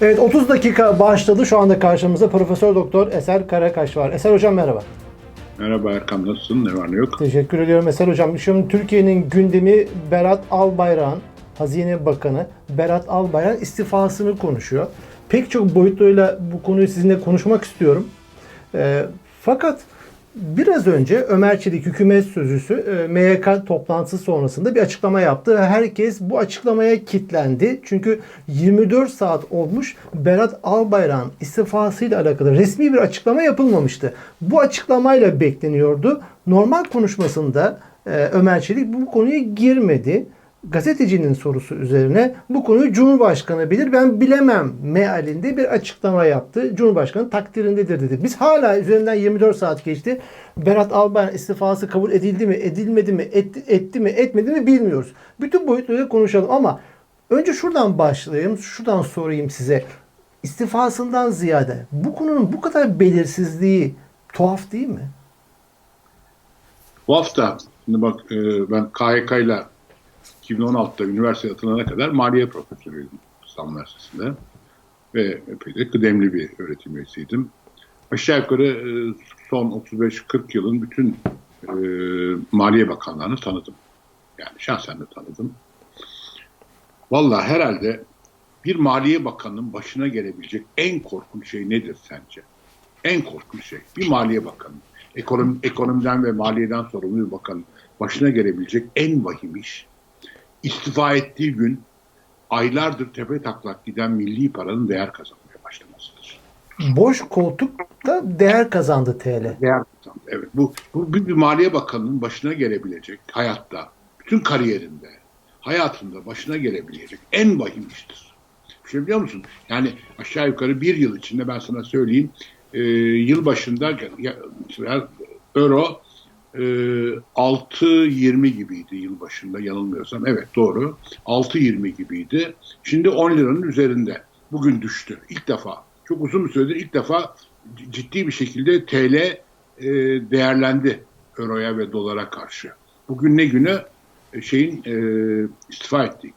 Evet 30 dakika başladı. Şu anda karşımızda Profesör Doktor Eser Karakaş var. Eser Hocam merhaba. Merhaba Erkan nasılsın? Ne var ne yok? Teşekkür ediyorum Eser Hocam. Şimdi Türkiye'nin gündemi Berat Albayrak'ın, Hazine Bakanı Berat Albayrak istifasını konuşuyor. Pek çok boyutuyla bu konuyu sizinle konuşmak istiyorum. Ee, fakat biraz önce Ömer Çelik hükümet sözcüsü e, MYK toplantısı sonrasında bir açıklama yaptı. Herkes bu açıklamaya kitlendi. Çünkü 24 saat olmuş Berat Albayrak'ın istifasıyla alakalı resmi bir açıklama yapılmamıştı. Bu açıklamayla bekleniyordu. Normal konuşmasında e, Ömer Çelik bu konuya girmedi gazetecinin sorusu üzerine bu konuyu Cumhurbaşkanı bilir ben bilemem mealinde bir açıklama yaptı. Cumhurbaşkanı takdirindedir dedi. Biz hala üzerinden 24 saat geçti. Berat Albayrak istifası kabul edildi mi, edilmedi mi, etti, etti mi, etmedi mi bilmiyoruz. Bütün boyutlarıyla konuşalım ama önce şuradan başlayayım, şuradan sorayım size. İstifasından ziyade bu konunun bu kadar belirsizliği tuhaf değil mi? Bu hafta şimdi bak e, ben KYK ile 2016'da üniversiteye atılana kadar maliye profesörüydüm İstanbul Üniversitesi'nde. Ve epey de kıdemli bir öğretim üyesiydim. Aşağı yukarı e, son 35-40 yılın bütün e, Maliye Bakanlarını tanıdım. Yani şahsen de tanıdım. Vallahi herhalde bir Maliye Bakanı'nın başına gelebilecek en korkunç şey nedir sence? En korkunç şey. Bir Maliye Bakanı. Ekonomi, ekonomiden ve maliyeden sorumlu bir bakanın başına gelebilecek en vahim iş istifa ettiği gün aylardır tepe taklak giden milli paranın değer kazanmaya başlamasıdır. Boş koltukta değer kazandı TL. Değer kazandı. Evet. Bu, bu bir, bir Maliye Bakanı'nın başına gelebilecek hayatta, bütün kariyerinde, hayatında başına gelebilecek en vahim iştir. Bir şey biliyor musun? Yani aşağı yukarı bir yıl içinde ben sana söyleyeyim, e, yıl başında ya, euro e, 6.20 gibiydi yıl başında yanılmıyorsam. Evet doğru. 6.20 gibiydi. Şimdi 10 liranın üzerinde. Bugün düştü. İlk defa. Çok uzun bir süredir ilk defa ciddi bir şekilde TL e, değerlendi euroya ve dolara karşı. Bugün ne günü? E, şeyin e, istifa ettiği gün.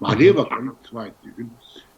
Maliye Bakanı istifa ettiği gün.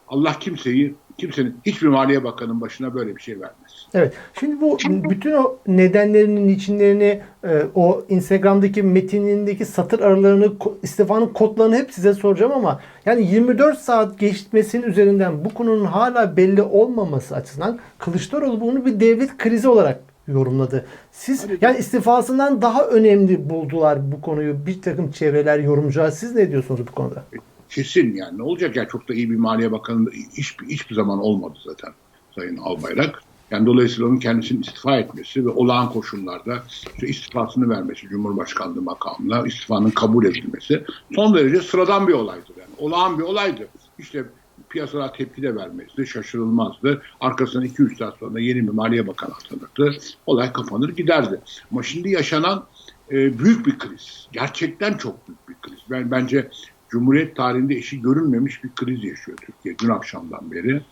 Allah kimseyi, kimsenin, hiçbir Maliye Bakanı'nın başına böyle bir şey vermez. Evet. Şimdi bu bütün o nedenlerinin içinlerini, e, o Instagram'daki metinindeki satır aralarını, istifanın kodlarını hep size soracağım ama yani 24 saat geçmesinin üzerinden bu konunun hala belli olmaması açısından Kılıçdaroğlu bunu bir devlet krizi olarak yorumladı. Siz yani istifasından daha önemli buldular bu konuyu bir takım çevreler, yorumcular. Siz ne diyorsunuz bu konuda? Kesin yani ne olacak ya çok da iyi bir Maliye Bakanı da hiç, hiçbir zaman olmadı zaten Sayın Albayrak. Yani dolayısıyla onun kendisinin istifa etmesi ve olağan koşullarda işte istifasını vermesi Cumhurbaşkanlığı makamına, istifanın kabul edilmesi son derece sıradan bir olaydır. Yani olağan bir olaydı. İşte piyasalar tepki de vermezdi, şaşırılmazdı. Arkasından 2-3 saat sonra yeni bir Maliye Bakanı atanırdı. Olay kapanır giderdi. Ama şimdi yaşanan e, büyük bir kriz. Gerçekten çok büyük bir kriz. Ben bence Cumhuriyet tarihinde eşi görülmemiş bir kriz yaşıyor Türkiye dün akşamdan beri.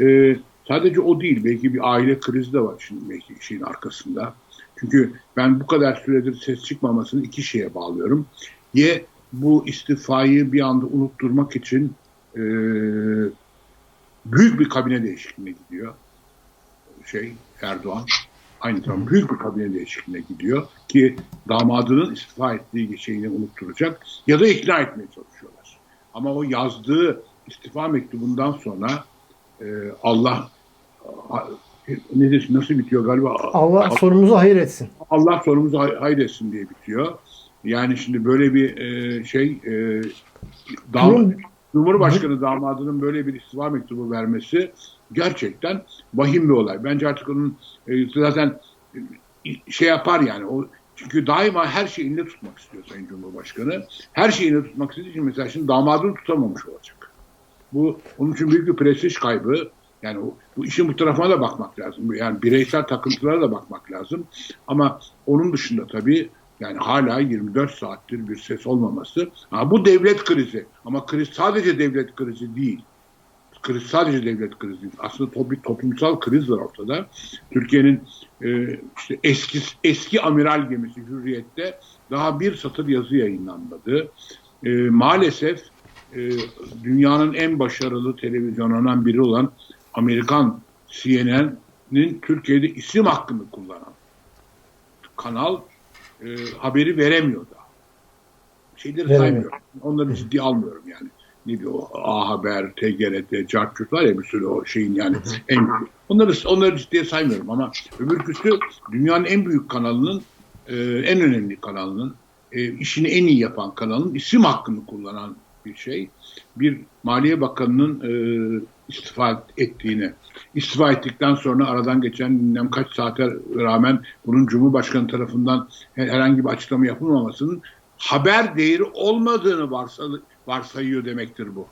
Ee, sadece o değil belki bir aile krizi de var şimdi belki şeyin arkasında. Çünkü ben bu kadar süredir ses çıkmamasını iki şeye bağlıyorum. Ye bu istifayı bir anda unutturmak için e, büyük bir kabine değişikliğine gidiyor. Şey Erdoğan aynı zamanda büyük bir kabine değişikliğine gidiyor ki damadının istifa ettiği şeyini unutturacak ya da ikna etmeye çalışıyorlar. Ama o yazdığı istifa mektubundan sonra e, Allah ne desin nasıl bitiyor galiba? Allah sorumuzu hayır etsin. Allah sorumuzu hay- hayretsin diye bitiyor. Yani şimdi böyle bir e, şey e, dam- Durum- Cumhurbaşkanı damadının böyle bir istifa mektubu vermesi gerçekten vahim bir olay. Bence artık onun e, zaten e, şey yapar yani o çünkü daima her şeyi elinde tutmak istiyor Sayın Cumhurbaşkanı. Her şeyi elinde tutmak istediği için mesela şimdi damadını tutamamış olacak. Bu onun için büyük bir prestij kaybı. Yani o, bu işin bu tarafına da bakmak lazım. Yani bireysel takıntılara da bakmak lazım. Ama onun dışında tabii yani hala 24 saattir bir ses olmaması. Ha, bu devlet krizi. Ama kriz sadece devlet krizi değil. Kriz sadece devlet krizi değil. Aslında to- bir toplumsal kriz var ortada. Türkiye'nin e, işte eski eski amiral gemisi Hürriyet'te daha bir satır yazı yayınlanmadı. E, maalesef e, dünyanın en başarılı televizyonlarından biri olan Amerikan CNN'in Türkiye'de isim hakkını kullanan kanal e, haberi veremiyor da. Şeyleri Veremiyor. saymıyorum. Onları ciddi almıyorum yani. Ne diyor? A Haber, TGRT, Cartçut var ya bir sürü o şeyin yani en Onları onları ciddiye saymıyorum ama öbürküsü dünyanın en büyük kanalının e, en önemli kanalının e, işini en iyi yapan kanalın isim hakkını kullanan bir şey. Bir Maliye Bakanı'nın e, istifa ettiğini, istifa ettikten sonra aradan geçen bilmem kaç saate rağmen bunun Cumhurbaşkanı tarafından her- herhangi bir açıklama yapılmamasının haber değeri olmadığını varsa, varsayıyor demektir bu.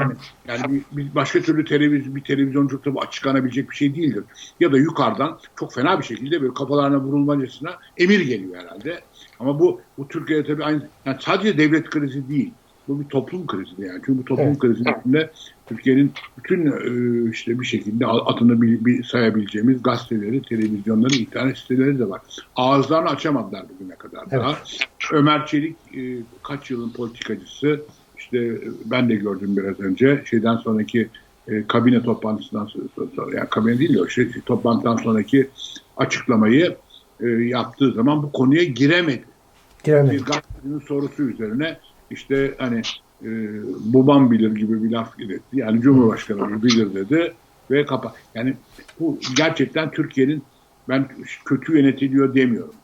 Yani, yani bir, başka türlü televizyon, bir televizyonculukta bu açıklanabilecek bir şey değildir. Ya da yukarıdan çok fena bir şekilde böyle kafalarına vurulmacasına emir geliyor herhalde. Ama bu bu Türkiye'de tabii aynı, yani sadece devlet krizi değil. Bu bir toplum krizi yani. Çünkü bu toplum Evet. krizinin içinde Türkiye'nin bütün e, işte bir şekilde adını bir, bir sayabileceğimiz gazeteleri, televizyonları, internet siteleri de var. Ağızlarını açamadılar bugüne kadar Evet. daha. Ömer Çelik e, kaç yılın politikacısı işte e, ben de gördüm biraz önce şeyden sonraki e, kabine toplantısından sonra, yani kabine değil de şey, toplantıdan sonraki açıklamayı e, yaptığı zaman bu konuya giremedi. Giremedim. Bir gazetecinin sorusu üzerine işte hani e, babam bilir gibi bir laf iletti. Yani Cumhurbaşkanı bilir dedi ve kapa. Yani bu gerçekten Türkiye'nin ben kötü yönetiliyor demiyorum.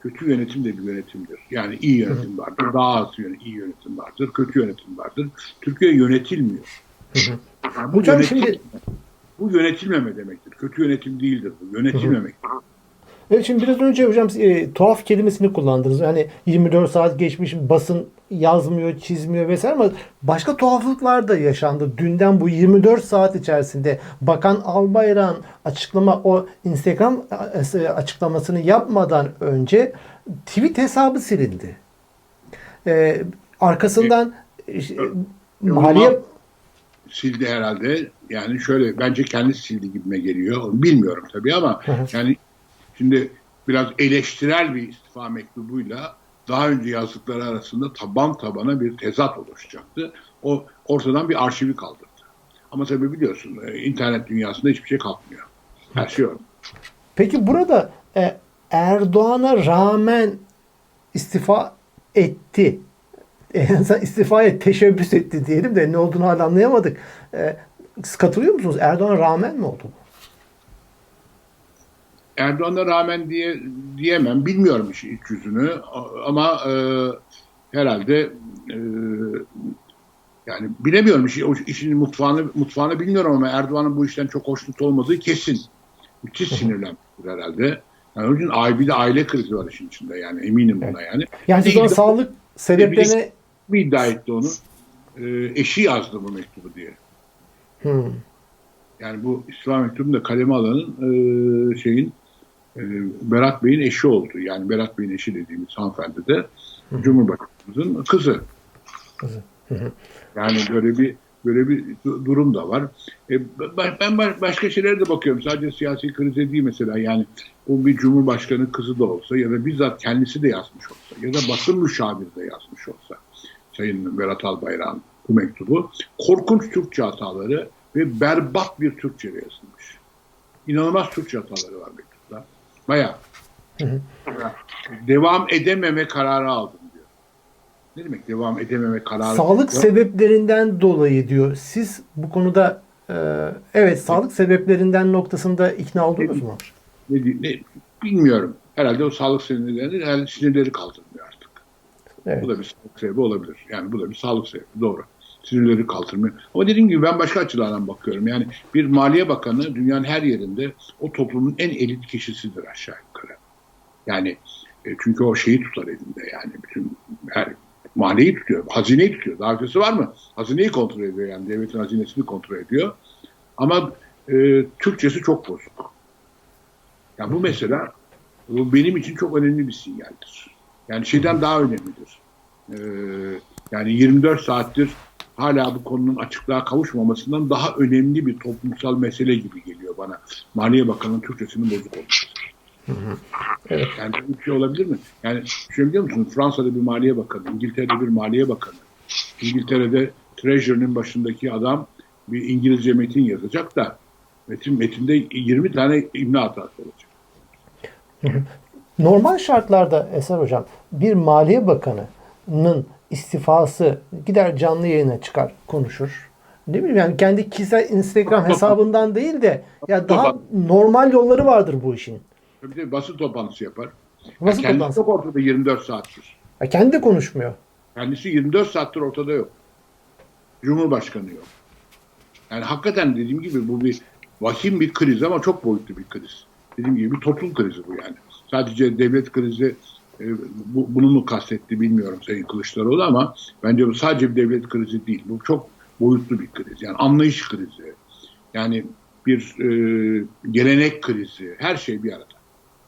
Kötü yönetim de bir yönetimdir. Yani iyi yönetim vardır, daha az yönetim, iyi yönetim vardır, kötü yönetim vardır. Türkiye yönetilmiyor. Yani bu, Hocam yönetim- şimdi- bu yönetilmeme demektir. Kötü yönetim değildir bu. Yönetilmemek. Evet şimdi biraz önce hocam e, tuhaf kelimesini kullandınız. Yani 24 saat geçmiş basın yazmıyor, çizmiyor vesaire ama başka tuhaflıklar da yaşandı. Dünden bu 24 saat içerisinde Bakan Albayrak'ın açıklama o Instagram e, açıklamasını yapmadan önce tweet hesabı silindi. E, arkasından e, Maliye sildi herhalde. Yani şöyle bence kendisi sildi gibime geliyor. Bilmiyorum tabii ama yani şimdi biraz eleştirel bir istifa mektubuyla daha önce yazdıkları arasında taban tabana bir tezat oluşacaktı. O ortadan bir arşivi kaldırdı. Ama tabii biliyorsun e, internet dünyasında hiçbir şey kalkmıyor. Her şey orada. Peki burada e, Erdoğan'a rağmen istifa etti. En azından istifaya teşebbüs etti diyelim de ne olduğunu hala anlayamadık. E, katılıyor musunuz? Erdoğan'a rağmen mi oldu bu? Erdoğan'a rağmen diye diyemem. Bilmiyorum işi iç yüzünü ama e, herhalde e, yani bilemiyorum işi, o işin mutfağını mutfağını bilmiyorum ama Erdoğan'ın bu işten çok hoşnut olmadığı kesin. Müthiş sinirlenmiştir herhalde. Yani onun için aile, bir de aile krizi var işin içinde yani eminim buna yani. Yani siz ona sağlık sebeplerine bir iddia etti onu. E, eşi yazdı bu mektubu diye. Hmm. Yani bu İslam mektubunu da kaleme alanın e, şeyin Berat Bey'in eşi oldu. Yani Berat Bey'in eşi dediğimiz hanımefendi de Cumhurbaşkanımızın kızı. Kızı. Yani böyle bir böyle bir du- durum da var. E, ben ba- başka şeylere de bakıyorum. Sadece siyasi krize değil mesela. Yani bu bir cumhurbaşkanı kızı da olsa ya da bizzat kendisi de yazmış olsa ya da basın müşaviri de yazmış olsa Sayın Berat Albayrak'ın bu mektubu korkunç Türkçe hataları ve berbat bir Türkçe yazılmış. İnanılmaz Türkçe hataları var mektupta. Bayağı. Devam edememe kararı aldım diyor. Ne demek devam edememe kararı? Sağlık Ya- sebeplerinden dolayı diyor. Siz bu konuda e, evet sağlık sebeplerinden noktasında ikna oldunuz mu? ne, ne, bilmiyorum. Herhalde o sağlık sinirleri, herhalde sinirleri kaldırmıyor artık. Evet. Bu da bir sağlık sebebi olabilir. Yani bu da bir sağlık sebebi. Doğru. Sinirleri kaldırmıyor. Ama dediğim gibi ben başka açılardan bakıyorum. Yani bir maliye bakanı dünyanın her yerinde o toplumun en elit kişisidir aşağı yukarı. Yani e, çünkü o şeyi tutar elinde yani bütün her maliyeyi tutuyor. Hazineyi tutuyor. Daha ötesi var mı? Hazineyi kontrol ediyor yani. Devletin hazinesini kontrol ediyor. Ama e, Türkçesi çok bozuk. Ya bu mesela bu benim için çok önemli bir sinyaldir. Yani şeyden daha önemlidir. Ee, yani 24 saattir hala bu konunun açıklığa kavuşmamasından daha önemli bir toplumsal mesele gibi geliyor bana. Maliye Bakanı'nın Türkçesinin bozuk olması. Evet. Yani böyle bir şey olabilir mi? Yani şöyle biliyor musunuz? Fransa'da bir Maliye Bakanı, İngiltere'de bir Maliye Bakanı, İngiltere'de Treasury'nin başındaki adam bir İngilizce metin yazacak da metin metinde 20 tane imla hatası olacak. Normal şartlarda Eser Hocam bir Maliye Bakanı'nın istifası gider canlı yayına çıkar konuşur. Ne bileyim yani kendi kişisel Instagram hesabından değil de ya daha normal yolları vardır bu işin. Bir de basın toplantısı yapar. Basın Kendisi toplantısı. yok ortada 24 saattir. Ya kendi de konuşmuyor. Kendisi 24 saattir ortada yok. Cumhurbaşkanı yok. Yani hakikaten dediğim gibi bu bir vahim bir kriz ama çok boyutlu bir kriz. Dediğim gibi bir toplum krizi bu yani. Sadece devlet krizi e, bu, bunu mu kastetti bilmiyorum Sayın Kılıçdaroğlu ama bence bu sadece bir devlet krizi değil. Bu çok boyutlu bir kriz. Yani anlayış krizi. Yani bir e, gelenek krizi. Her şey bir arada.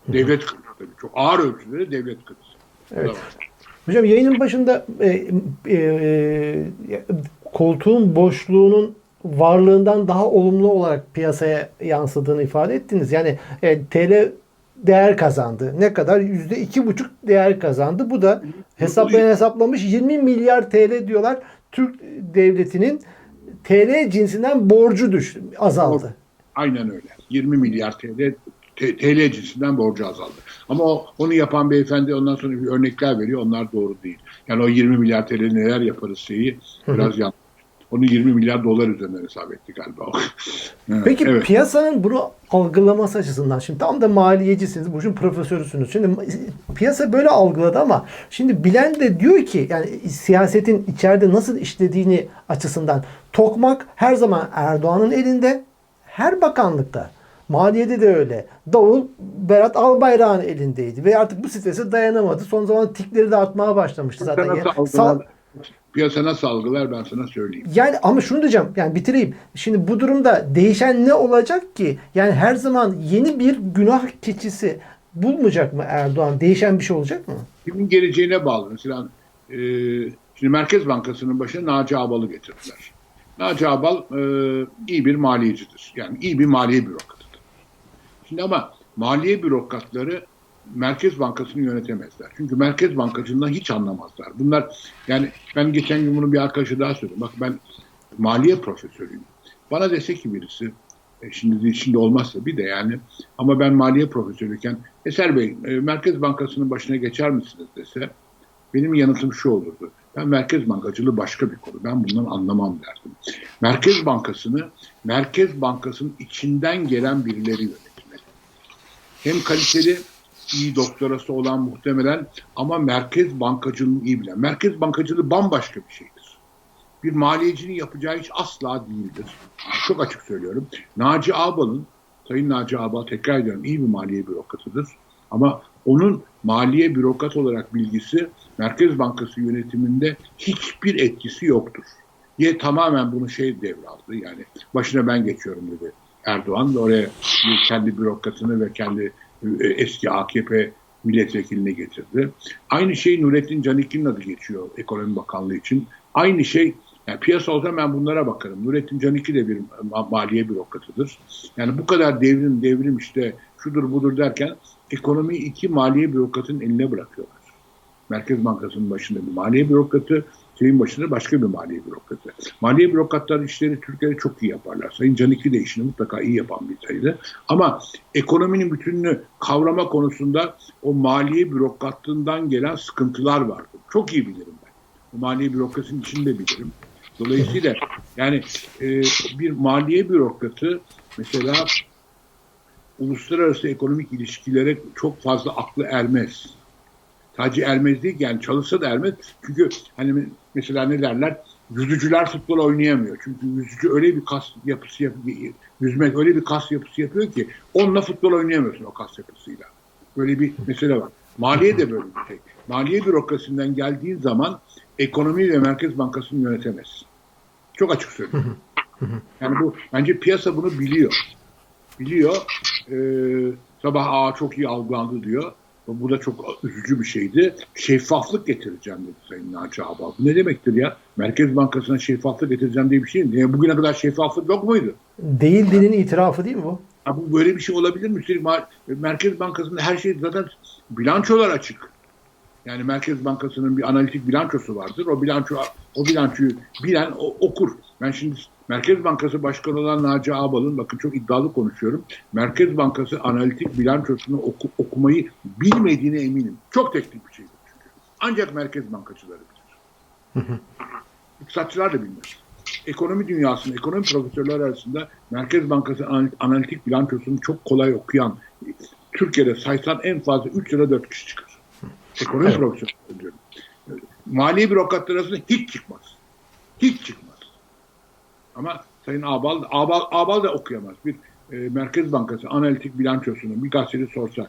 Devlet krizi tabii. Çok ağır ölçüde de devlet krizi. Evet. Hocam yayının başında e, e, e, koltuğun boşluğunun varlığından daha olumlu olarak piyasaya yansıdığını ifade ettiniz. Yani e, TL değer kazandı. Ne kadar? Yüzde iki buçuk değer kazandı. Bu da hesaplayan hesaplamış 20 milyar TL diyorlar. Türk devletinin TL cinsinden borcu düştü, azaldı. Aynen öyle. 20 milyar TL TL cinsinden borcu azaldı. Ama o, onu yapan beyefendi ondan sonra bir örnekler veriyor. Onlar doğru değil. Yani o 20 milyar TL neler yaparız şeyi biraz yanlış. Onu 20 milyar dolar üzerinden hesap etti galiba. Peki evet. piyasanın bunu algılaması açısından şimdi tam da maliyecisiniz, bu işin profesörüsünüz. Şimdi piyasa böyle algıladı ama şimdi bilen de diyor ki yani siyasetin içeride nasıl işlediğini açısından tokmak her zaman Erdoğan'ın elinde, her bakanlıkta. Maliyede de öyle. Davul Berat Albayrak'ın elindeydi ve artık bu strese dayanamadı. Son zaman tikleri de artmaya başlamıştı zaten. Yani sal- piyasa nasıl algılar ben sana söyleyeyim. yani ama şunu diyeceğim. Yani bitireyim. Şimdi bu durumda değişen ne olacak ki? Yani her zaman yeni bir günah keçisi bulmayacak mı Erdoğan? Değişen bir şey olacak mı? Kimin geleceğine bağlı. Mesela e, şimdi Merkez Bankası'nın başına Naci Abal'ı getirdiler. Naci Abal e, iyi bir maliyecidir. Yani iyi bir maliye bürokratıdır. Şimdi ama maliye bürokratları Merkez Bankası'nı yönetemezler. Çünkü Merkez Bankacılığından hiç anlamazlar. Bunlar yani ben geçen gün bunu bir arkadaşa daha söyledim. Bak ben maliye profesörüyüm. Bana dese ki birisi e, şimdi şimdi olmazsa bir de yani ama ben maliye profesörüyken Eser Bey e, Merkez Bankası'nın başına geçer misiniz dese benim yanıtım şu olurdu. Ben Merkez Bankacılığı başka bir konu. Ben bundan anlamam derdim. Merkez Bankası'nı Merkez Bankası'nın içinden gelen birileri yönetmeli. Hem kaliteli iyi doktorası olan muhtemelen ama merkez bankacılığını iyi bilen. Merkez bankacılığı bambaşka bir şeydir. Bir maliyecinin yapacağı iş asla değildir. Çok açık söylüyorum. Naci Ağbal'ın, Sayın Naci Ağbal tekrar ediyorum iyi bir maliye bürokratıdır. Ama onun maliye bürokrat olarak bilgisi Merkez Bankası yönetiminde hiçbir etkisi yoktur. Diye tamamen bunu şey devraldı. Yani başına ben geçiyorum dedi Erdoğan ve oraya kendi bürokratını ve kendi eski AKP milletvekilini getirdi. Aynı şey Nurettin Canikli'nin adı geçiyor Ekonomi Bakanlığı için. Aynı şey yani piyasa olsa ben bunlara bakarım. Nurettin Canikli de bir ma- maliye bürokratıdır. Yani bu kadar devrim devrim işte şudur budur derken ekonomiyi iki maliye bürokratın eline bırakıyorlar. Merkez Bankası'nın başında bir maliye bürokratı, şeyin başında başka bir maliye bürokratı. Maliye bürokratlar işleri Türkiye'de çok iyi yaparlar. Sayın Canikli de işini mutlaka iyi yapan bir sayıdır. Ama ekonominin bütününü kavrama konusunda o maliye bürokratlığından gelen sıkıntılar vardır. Çok iyi bilirim ben. O maliye bürokrasinin içinde bilirim. Dolayısıyla yani e, bir maliye bürokratı mesela uluslararası ekonomik ilişkilere çok fazla aklı ermez. Sadece ermez değil yani çalışsa da ermez. Çünkü hani mesela ne derler? Yüzücüler futbol oynayamıyor. Çünkü yüzücü öyle bir kas yapısı yapıyor. Yüzmek öyle bir kas yapısı yapıyor ki onunla futbol oynayamıyorsun o kas yapısıyla. Böyle bir mesele var. Maliye de böyle bir şey. Maliye bürokrasisinden geldiğin zaman ekonomi ve Merkez Bankası'nı yönetemezsin. Çok açık söylüyorum. Yani bu bence piyasa bunu biliyor. Biliyor. Ee, sabah aa çok iyi algılandı diyor. Bu da çok üzücü bir şeydi. Şeffaflık getireceğim dedi Sayın Naci Ağbal. Bu ne demektir ya? Merkez Bankası'na şeffaflık getireceğim diye bir şey mi? Yani bugüne kadar şeffaflık yok muydu? Değildiğinin itirafı değil mi bu? Ya bu böyle bir şey olabilir mi? Üstelik Mer- Merkez Bankası'nda her şey zaten bilançolar açık. Yani Merkez Bankası'nın bir analitik bilançosu vardır. O bilanço o bilançoyu bilen o, okur. Ben şimdi Merkez Bankası Başkanı olan Naci Ağbal'ın bakın çok iddialı konuşuyorum. Merkez Bankası analitik bilançosunu oku, okumayı bilmediğine eminim. Çok teknik bir şeydir çünkü. Ancak Merkez Bankacıları bilir. İktisatçılar da bilmez. Ekonomi dünyasının, ekonomi profesörleri arasında Merkez Bankası analitik bilançosunu çok kolay okuyan, Türkiye'de saysan en fazla 3 lira 4 kişi çıkar. Ekonomi evet. profesörleri diyorum. Maliye bürokratları arasında hiç çıkmaz. Hiç çıkmaz. Ama Sayın Abal, Abal, Abal da okuyamaz. Bir e, Merkez Bankası analitik bilançosunu bir gazeteci sorsa,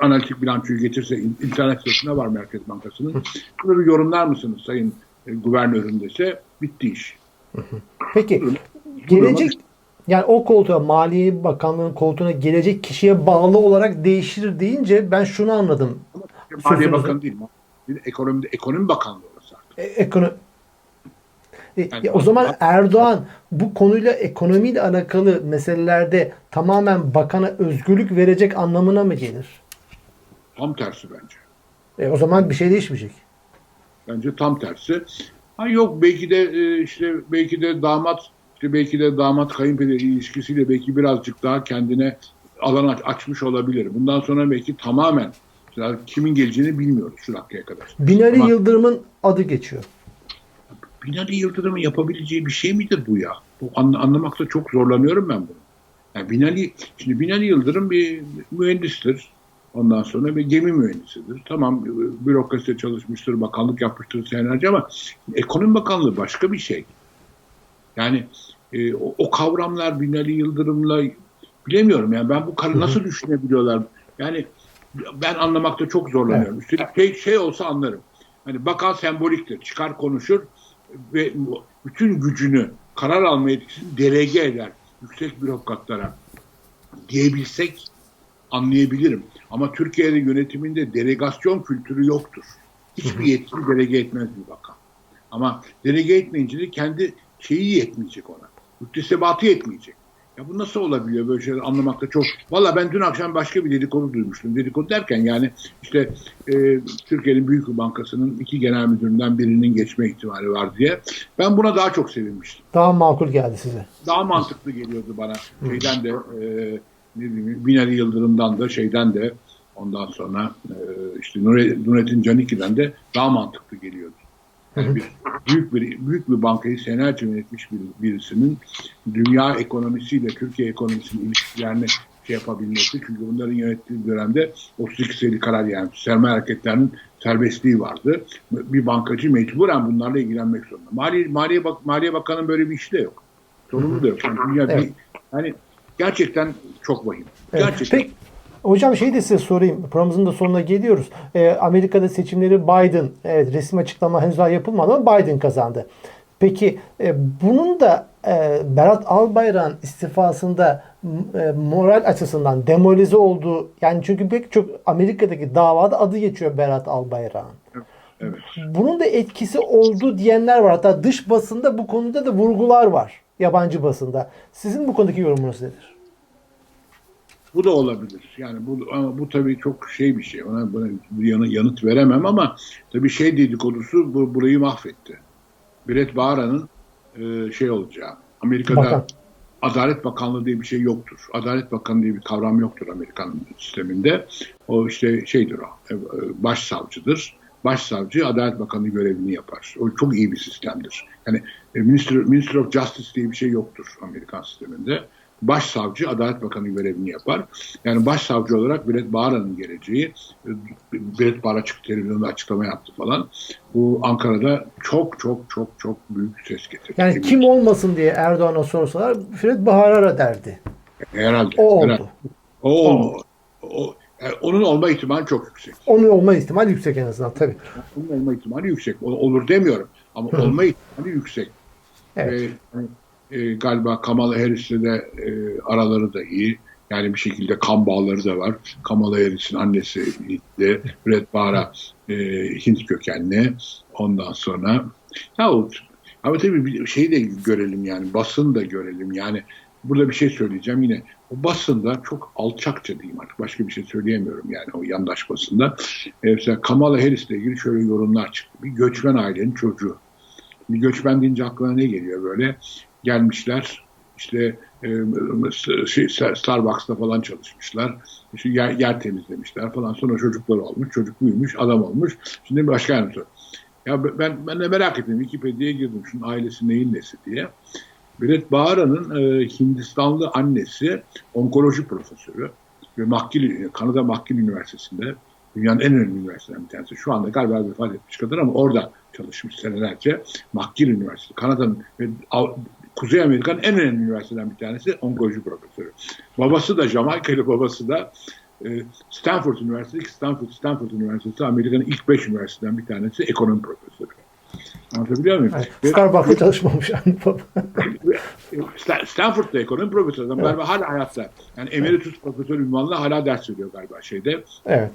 analitik bilançoyu getirse internet sitesinde var Merkez Bankası'nın. Bunu bir yorumlar mısınız Sayın e, Guvernörüm dese bitti iş. Peki gelecek yani o koltuğa Maliye Bakanlığı'nın koltuğuna gelecek kişiye bağlı olarak değişir deyince ben şunu anladım. Maliye Bakanı değil. Ekonomi, ekonomi Bakanlığı orası artık. E, ekonomi yani, o zaman Erdoğan bu konuyla ekonomiyle alakalı meselelerde tamamen bakana özgürlük verecek anlamına mı gelir? Tam tersi bence. E, o zaman bir şey değişmeyecek. Bence tam tersi. Ha yok belki de işte belki de damat işte belki de damat kayınpeder ilişkisiyle belki birazcık daha kendine alan açmış olabilir. Bundan sonra belki tamamen kimin geleceğini bilmiyoruz şu dakikaya kadar. Binali Ama, Yıldırım'ın adı geçiyor. Binali Yıldırım'ın yapabileceği bir şey midir bu ya? Bu anlamakta çok zorlanıyorum ben bunu. Yani Binali, şimdi Binali Yıldırım bir mühendistir. Ondan sonra bir gemi mühendisidir. Tamam bürokraside çalışmıştır, bakanlık yapmıştır senelerce ama ekonomi bakanlığı başka bir şey. Yani e, o, o kavramlar Binali Yıldırım'la bilemiyorum yani ben bu karı nasıl düşünebiliyorlar? Yani ben anlamakta çok zorlanıyorum. Evet. Üstelik şey, şey olsa anlarım. Hani bakan semboliktir. Çıkar konuşur ve bütün gücünü karar alma yetkisini delege eder yüksek bürokratlara diyebilsek anlayabilirim. Ama Türkiye'de yönetiminde delegasyon kültürü yoktur. Hiçbir yetkili delege etmez bir bakan. Ama delege etmeyince de kendi şeyi yetmeyecek ona. Müktesebatı yetmeyecek. Ya bu nasıl olabiliyor böyle şeyler anlamakta çok. Valla ben dün akşam başka bir dedikodu duymuştum. Dedikodu derken yani işte e, Türkiye'nin Büyük bir Bankası'nın iki genel müdüründen birinin geçme ihtimali var diye. Ben buna daha çok sevinmiştim. Daha makul geldi size. Daha mantıklı geliyordu bana. Şeyden de e, ne bileyim Binali Yıldırım'dan da şeyden de ondan sonra e, işte Nurettin Caniki'den de daha mantıklı geliyordu. Yani bir, büyük bir büyük bir bankayı senelerce yönetmiş bir, birisinin dünya ekonomisiyle Türkiye ekonomisinin ilişkilerini şey yapabilmesi. Çünkü bunların yönettiği dönemde 32 sayılı karar yani sermaye hareketlerinin serbestliği vardı. Bir bankacı mecburen bunlarla ilgilenmek zorunda. Maliye, Maliye, Bak Maliye Bakanı'nın böyle bir işi de yok. Sorunu da yok. Yani, dünya evet. bir, yani gerçekten çok vahim. Evet. Gerçekten. Peki, Hocam şey de size sorayım. Programımızın da sonuna geliyoruz. Ee, Amerika'da seçimleri Biden, evet resim açıklama henüz daha yapılmadı ama Biden kazandı. Peki e, bunun da e, Berat Albayrak'ın istifasında e, moral açısından demolize olduğu yani çünkü pek çok Amerika'daki davada adı geçiyor Berat Albayrak'ın. Evet. Bunun da etkisi oldu diyenler var. Hatta dış basında bu konuda da vurgular var. Yabancı basında. Sizin bu konudaki yorumunuz nedir? Bu da olabilir. Yani bu ama bu tabii çok şey bir şey. Ona buna bir yanıt veremem ama tabii şey dedikodusu bu burayı mahvetti. Brett Baran'ın e, şey olacağı. Amerika'da Bakan. Adalet Bakanlığı diye bir şey yoktur. Adalet Bakanı diye bir kavram yoktur Amerikan sisteminde. O işte şeydir o. E, başsavcıdır. Başsavcı Adalet Bakanı görevini yapar. O çok iyi bir sistemdir. Yani e, Minister, Minister of Justice diye bir şey yoktur Amerikan sisteminde başsavcı Adalet Bakanı görevini yapar. Yani başsavcı olarak Bilet Bağra'nın geleceği, Bilet Bağra çıktı televizyonda açıklama yaptı falan. Bu Ankara'da çok çok çok çok büyük ses getirdi. Yani kim olmasın diye Erdoğan'a sorsalar Fred Baharara derdi. Herhalde. O oldu. Herhalde. O, o, o, yani onun olma ihtimali çok yüksek. Onun olma ihtimali yüksek en azından tabii. Onun olma ihtimali yüksek. Olur demiyorum ama olma ihtimali yüksek. Evet. Ee, e, galiba Kamala Harris'le de e, araları da iyi. Yani bir şekilde kan bağları da var. Kamala Harris'in annesi de Brett Bara e, Hint kökenli. Ondan sonra ya o, ama tabii bir şey de görelim yani basın da görelim yani burada bir şey söyleyeceğim yine. O basında çok alçakça diyeyim artık. Başka bir şey söyleyemiyorum yani o yandaş basında. E, mesela Kamala Harris ile ilgili şöyle yorumlar çıktı. Bir göçmen ailenin çocuğu. Bir göçmen deyince aklına ne geliyor böyle? Gelmişler işte e, Starbucks'ta falan çalışmışlar. İşte yer, yer temizlemişler falan. Sonra çocuklar olmuş. Çocuk büyümüş. Adam olmuş. Şimdi başka yardımcı. Ya ben, ben de merak ettim. Wikipedia'ya girdim. Şunun ailesi neyin nesi diye. Brett Bahara'nın e, Hindistanlı annesi onkoloji profesörü ve McGill, Kanada McGill Üniversitesi'nde dünyanın en önemli üniversitelerinden bir tanesi. Şu anda galiba vefat etmiş kadar ama orada çalışmış senelerce. McGill Üniversitesi, Kanada'nın ve Kuzey Amerika'nın en önemli üniversitelerinden bir tanesi onkoloji profesörü. Babası da Jamaikalı babası da e, Stanford Üniversitesi, Stanford, Stanford Üniversitesi Amerika'nın ilk beş üniversiteden bir tanesi ekonomi profesörü. Anlatabiliyor muyum? Evet, Ve- Starbucks'ta çalışmamış anne baba. Sta- Stanford'da ekonomi profesörü adam galiba hala hayatta. Yani emeritus profesör ünvanla hala ders veriyor galiba şeyde. Evet.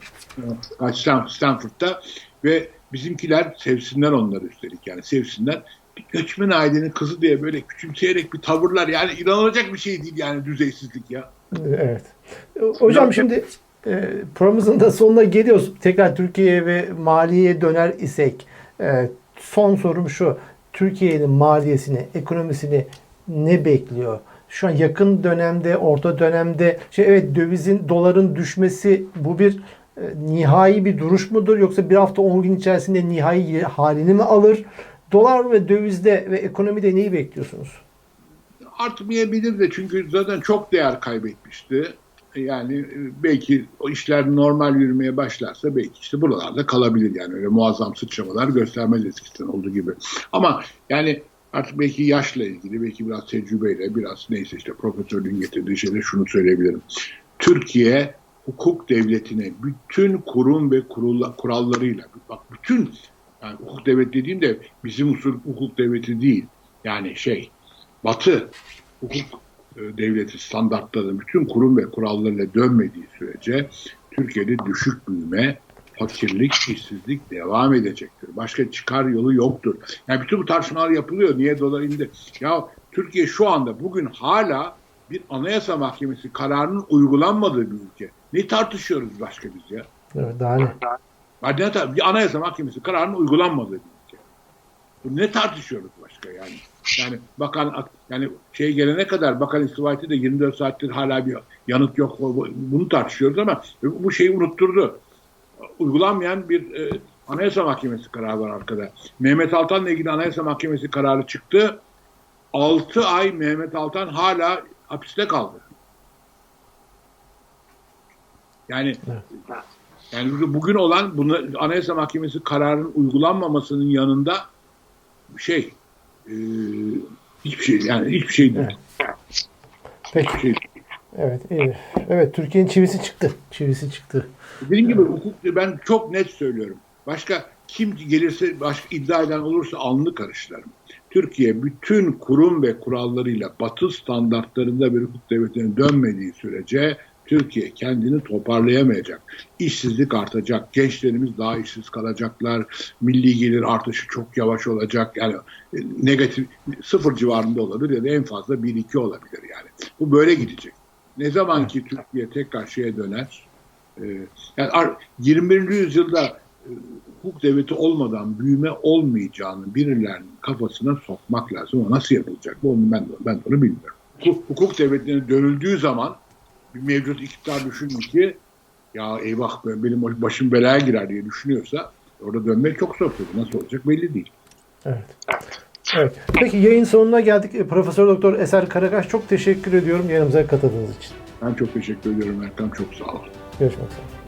e, Stan- Stanford'da ve bizimkiler sevsinler onları üstelik yani sevsinler. Göçmen ailenin kızı diye böyle küçümseyerek bir tavırlar yani inanılacak bir şey değil yani düzeysizlik ya. Evet. Hocam şimdi e, programımızın da sonuna geliyoruz. Tekrar Türkiye'ye ve maliyeye döner isek e, son sorum şu. Türkiye'nin maliyesini, ekonomisini ne bekliyor? Şu an yakın dönemde, orta dönemde şey evet dövizin, doların düşmesi bu bir e, nihai bir duruş mudur yoksa bir hafta 10 gün içerisinde nihai halini mi alır? Dolar ve dövizde ve ekonomide neyi bekliyorsunuz? artmayabilir de çünkü zaten çok değer kaybetmişti. Yani e, belki o işler normal yürümeye başlarsa belki işte buralarda kalabilir yani öyle muazzam sıçramalar göstermez eskiden olduğu gibi. Ama yani artık belki yaşla ilgili belki biraz tecrübeyle biraz neyse işte profesörlüğün getirdiği şeyle şunu söyleyebilirim. Türkiye hukuk devletine bütün kurum ve kurulla, kurallarıyla bak bütün yani hukuk devleti dediğim de bizim usul hukuk devleti değil. Yani şey Batı hukuk e, devleti standartlarının bütün kurum ve kurallarıyla dönmediği sürece Türkiye'de düşük büyüme, fakirlik, işsizlik devam edecektir. Başka çıkar yolu yoktur. Yani bütün bu tartışmalar yapılıyor. Niye dolar indi? Ya Türkiye şu anda bugün hala bir anayasa mahkemesi kararının uygulanmadığı bir ülke. Ne tartışıyoruz başka biz ya? Evet, daha ne? Tar- bir anayasa mahkemesi kararının uygulanmadığı bir ülke. Bu ne tartışıyoruz başka yani? Yani bakan yani şey gelene kadar bakan istifa etti de 24 saattir hala bir yanıt yok. Bunu tartışıyoruz ama bu şeyi unutturdu. Uygulanmayan bir e, anayasa mahkemesi kararı var arkada. Mehmet Altan'la ilgili anayasa mahkemesi kararı çıktı. 6 ay Mehmet Altan hala hapiste kaldı. Yani yani bugün olan bunu Anayasa Mahkemesi kararının uygulanmamasının yanında şey e, hiçbir şey yani hiçbir şey değil. Peki. Hiçbir şey. Evet, iyi. Evet, Türkiye'nin çivisi çıktı. Çivisi çıktı. Dediğim gibi hukuk ben çok net söylüyorum. Başka kim gelirse başka iddia eden olursa alnını karıştırırım. Türkiye bütün kurum ve kurallarıyla batı standartlarında bir hukuk devletine dönmediği sürece Türkiye kendini toparlayamayacak. İşsizlik artacak, gençlerimiz daha işsiz kalacaklar, milli gelir artışı çok yavaş olacak. Yani e, negatif sıfır civarında olabilir ya da en fazla 1-2 olabilir yani. Bu böyle gidecek. Ne zaman ki Türkiye tekrar şeye döner, e, yani ar- 21. yüzyılda e, hukuk devleti olmadan büyüme olmayacağını birilerinin kafasına sokmak lazım. O nasıl yapılacak? Bu onu ben, ben onu bilmiyorum. Bu hukuk devletine dönüldüğü zaman bir mevcut iktidar düşünün ki ya eyvah ben- benim başım belaya girer diye düşünüyorsa orada dönmek çok zor. Nasıl olacak belli değil. Evet. Evet. Peki yayın sonuna geldik. E, Profesör Doktor Eser Karakaş çok teşekkür ediyorum yanımıza katıldığınız için. Ben çok teşekkür ediyorum Erkan. Çok sağ ol. Görüşmek üzere.